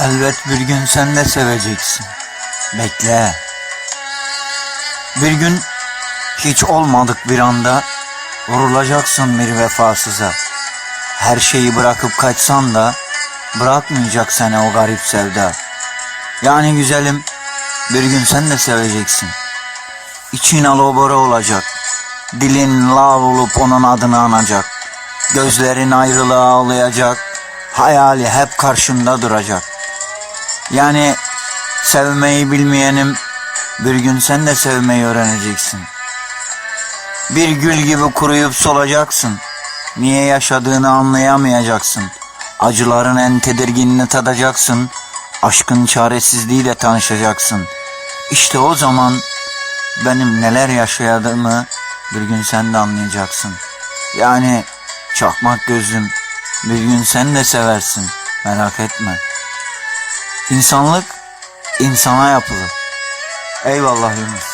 Elbet bir gün sen de seveceksin. Bekle. Bir gün hiç olmadık bir anda vurulacaksın bir vefasıza. Her şeyi bırakıp kaçsan da bırakmayacak seni o garip sevda. Yani güzelim bir gün sen de seveceksin. İçin alobora olacak. Dilin lal olup onun adını anacak. Gözlerin ayrılığa ağlayacak. Hayali hep karşında duracak. Yani sevmeyi bilmeyenim bir gün sen de sevmeyi öğreneceksin. Bir gül gibi kuruyup solacaksın. Niye yaşadığını anlayamayacaksın. Acıların en tedirginini tadacaksın. Aşkın çaresizliğiyle tanışacaksın. İşte o zaman benim neler yaşadığımı bir gün sen de anlayacaksın. Yani çakmak gözüm bir gün sen de seversin merak etme. İnsanlık insana yapılır. Eyvallah Yunus.